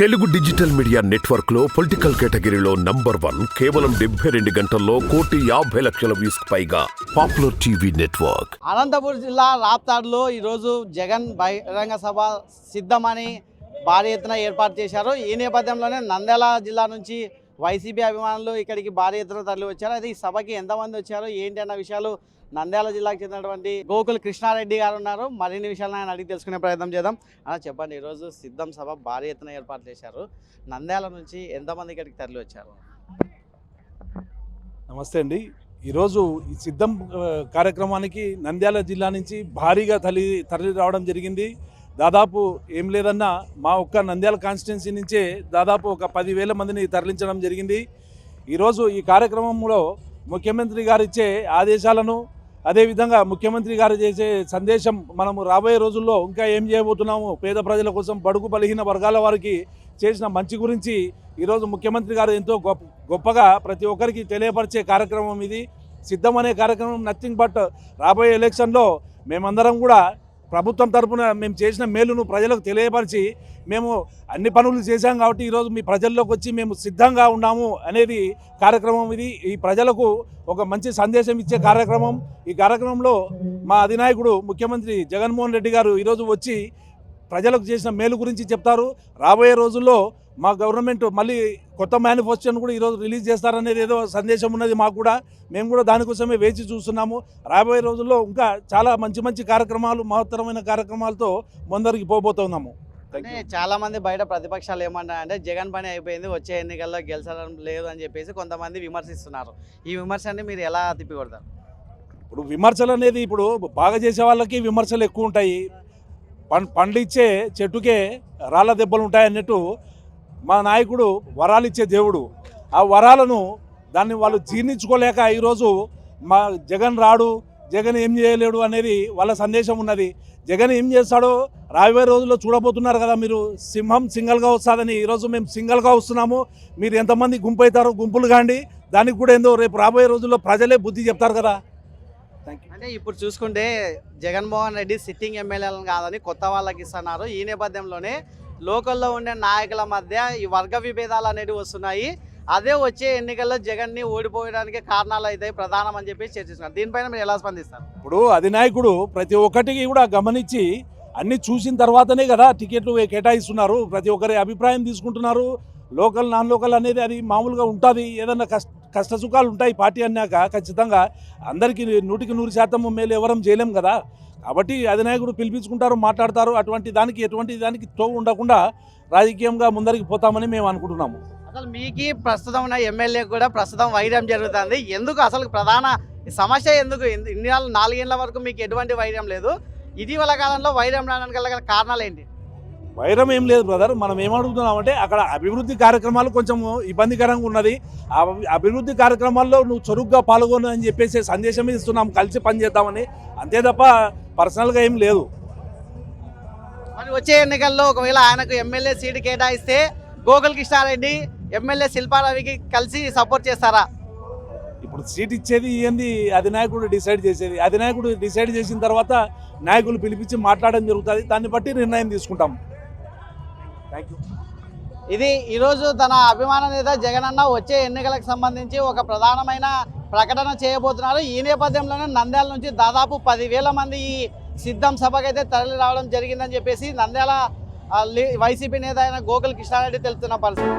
Telugu digital media నెట్వర్క్లో political కేటగిరీలో number one కేవలం డెబ్బై రెండు గంటల్లో కోటి యాభై లక్షల వ్యూస్ పైగా పాపులర్ టీవీ నెట్వర్క్. అనంతపురం జిల్లా రాప్తాడులో ఈరోజు జగన్ బహిరంగ సభ సిద్ధమని భారీ ఎత్తున ఏర్పాటు చేశారు. ఈ నేపథ్యంలోనే నంద్యాల జిల్లా నుంచి వైసీపీ అభిమానులు ఇక్కడికి భారీ ఎత్తున తరలి వచ్చారు. అయితే ఈ సభకి ఎంతమంది వచ్చారు? ఏంటి అన్న విషయాలు నంద్యాల జిల్లాకు చెందినటువంటి గోకుల్ కృష్ణారెడ్డి గారు ఉన్నారు. మరిన్ని విషయాలను ఆయన అడిగి తెలుసుకునే ప్రయత్నం చేద్దాం. అలా చెప్పండి ఈరోజు సిద్ధం సభ భారీ ఎత్తున ఏర్పాటు చేశారు. నంద్యాల నుంచి ఎంతమంది ఇక్కడికి తరలి వచ్చారు? నమస్తే అండి. ఈరోజు ఈ సిద్ధం కార్యక్రమానికి నంద్యాల జిల్లా నుంచి భారీగా తల్లి తరలి రావడం జరిగింది. దాదాపు ఏం లేదన్నా మా ఒక్క నంద్యాల కాన్స్టిట్యున్సీ నుంచే దాదాపు ఒక పదివేల మందిని తరలించడం జరిగింది. ఈరోజు ఈ కార్యక్రమంలో ముఖ్యమంత్రి గారు ఇచ్చే ఆదేశాలను అదేవిధంగా ముఖ్యమంత్రి గారు చేసే సందేశం మనము రాబోయే రోజుల్లో ఇంకా ఏం చేయబోతున్నాము పేద ప్రజల కోసం బడుగు బలహీన వర్గాల వారికి చేసిన మంచి గురించి ఈరోజు ముఖ్యమంత్రి గారు ఎంతో గొప్ప గొప్పగా ప్రతి ఒక్కరికి తెలియపరిచే కార్యక్రమం ఇది. సిద్ధం అనే కార్యక్రమం నథింగ్ బట్ రాబోయే ఎలక్షన్లో మేమందరం కూడా ప్రభుత్వం తరపున మేము చేసిన మేలును ప్రజలకు తెలియపరిచి మేము అన్ని పనులు చేశాం కాబట్టి ఈరోజు మీ ప్రజల్లోకి వచ్చి మేము సిద్ధంగా ఉన్నాము అనేది కార్యక్రమం ఇది. ఈ ప్రజలకు ఒక మంచి సందేశం ఇచ్చే కార్యక్రమం. ఈ కార్యక్రమంలో మా అధినాయకుడు ముఖ్యమంత్రి జగన్మోహన్ రెడ్డి గారు ఈరోజు వచ్చి ప్రజలకు చేసిన మేలు గురించి చెప్తారు. రాబోయే రోజుల్లో మా గవర్నమెంట్ మళ్ళీ కొత్త మేనిఫెస్టోను కూడా ఈరోజు రిలీజ్ చేస్తారనేది ఏదో సందేశం ఉన్నది మాకు కూడా. మేము కూడా దానికోసమే వేచి చూస్తున్నాము. రాబోయే రోజుల్లో ఇంకా చాలా మంచి మంచి కార్యక్రమాలు మహత్తరమైన కార్యక్రమాలతో ముందరికి పోబోతున్నాము చాలా మంది బయట ప్రతిపక్షాలు ఏమన్నారంటే జగన్ పని అయిపోయింది వచ్చే ఎన్నికల్లో గెలిచడం లేదు అని చెప్పేసి కొంతమంది విమర్శిస్తున్నారు. ఈ విమర్శని మీరు ఎలా తిప్పికొడతారు? ఇప్పుడు విమర్శలు అనేది ఇప్పుడు బాగా చేసే వాళ్ళకి విమర్శలు ఎక్కువ ఉంటాయి. పండ్లు ఇచ్చే చెట్టుకే రాళ్ళ దెబ్బలు ఉంటాయి అన్నట్టు మా నాయకుడు వరాలు ఇచ్చే దేవుడు. ఆ వరాలను దాన్ని వాళ్ళు జీర్ణించుకోలేక ఈరోజు మా జగన్ రాడు జగన్ ఏం చేయలేడు అనేది వాళ్ళ సందేశం ఉన్నది. జగన్ ఏం చేస్తాడో రాబోయే రోజుల్లో చూడబోతున్నారు కదా మీరు. సింహం సింగల్గా వస్తుందని ఈరోజు మేము సింగల్గా వస్తున్నాము. మీరు ఎంతమంది గుంపు అవుతారో గుంపులు కాండి. దానికి కూడా ఏందో రేపు రాబోయే రోజుల్లో ప్రజలే బుద్ధి చెప్తారు కదా. థ్యాంక్ యూ అంటే ఇప్పుడు చూసుకుంటే జగన్మోహన్ రెడ్డి సిట్టింగ్ ఎమ్మెల్యేలను కాదని కొత్త వాళ్ళకి ఇస్తున్నారు. ఈ నేపథ్యంలోనే లోకల్లో ఉండే నాయకుల మధ్య ఈ వర్గ విభేదాలు అనేవి వస్తున్నాయి. అదే వచ్చే ఎన్నికల్లో జగన్ని ఓడిపోయడానికి కారణాలు అవుతాయి ప్రధానం అని చెప్పి చర్చిస్తున్నారు. దీనిపైన మీరు ఎలా స్పందిస్తారు? ఇప్పుడు అధినాయకుడు ప్రతి ఒక్కటికి కూడా గమనించి అన్ని చూసిన తర్వాతనే కదా టికెట్లు కేటాయిస్తున్నారు. ప్రతి ఒక్కరి అభిప్రాయం తీసుకుంటున్నారు. లోకల్ నాన్ లోకల్ అనేది అది మామూలుగా ఉంటుంది. ఏదన్నా కష్ట కష్టసుఖాలు ఉంటాయి పార్టీ అన్నాక ఖచ్చితంగా అందరికీ నూటికి నూరు శాతం మేలు ఎవరం చేయలేం కదా. కాబట్టి అధినాయకుడు పిలిపించుకుంటారు మాట్లాడతారు అటువంటి దానికి ఎటువంటి దానికి తోవు ఉండకుండా రాజకీయంగా ముందరికి పోతామని మేము అనుకుంటున్నాము. అసలు మీకు ప్రస్తుతం ఉన్న ఎమ్మెల్యే కూడా ప్రస్తుతం వైరం జరుగుతుంది. ఎందుకు అసలు ప్రధాన సమస్య ఎందుకు? ఇన్ని నాలుగేళ్ళ వరకు మీకు ఎటువంటి వైరం లేదు. ఇటీవల కాలంలో వైరం రావడానికి గల కారణాలు ఏంటి? వైరం ఏం లేదు బ్రదర్ మనం ఏమడుగుతున్నామంటే అక్కడ అభివృద్ధి కార్యక్రమాలు కొంచెం ఇబ్బందికరంగా ఉన్నది. ఆ అభివృద్ధి కార్యక్రమాల్లో నువ్వు చురుగ్గా పాల్గొను అని చెప్పేసి సందేశం ఇస్తున్నాం. కలిసి పనిచేద్దామని అంతే తప్ప పర్సనల్గా ఏం లేదు. మరి వచ్చే ఎన్నికల్లో ఒకవేళ ఆయనకు ఎమ్మెల్యే సీటు కేటాయిస్తే గోకుల్ కృష్ణారెడ్డి ఎమ్మెల్యే శిల్పారావికి కలిసి సపోర్ట్ చేస్తారా? ఇప్పుడు సీట్ ఇచ్చేది ఏంది? అధినాయకుడు డిసైడ్ చేసేది. అధినాయకుడు డిసైడ్ చేసిన తర్వాత నాయకులు పిలిపించి మాట్లాడడం జరుగుతుంది. దాన్ని బట్టి నిర్ణయం తీసుకుంటాం. ఇది ఈరోజు తన అభిమాన నేత జగన్ అన్న వచ్చే ఎన్నికలకు సంబంధించి ఒక ప్రధానమైన ప్రకటన చేయబోతున్నారు. ఈ నేపథ్యంలోనే నంద్యాల నుంచి దాదాపు పదివేల మంది ఈ సిద్ధం సభకైతే తరలి రావడం జరిగిందని చెప్పేసి నంద్యాల వైసీపీ నేత అయిన గోకుల్ కృష్ణారెడ్డి తెలుపుతున్న పరిస్థితి.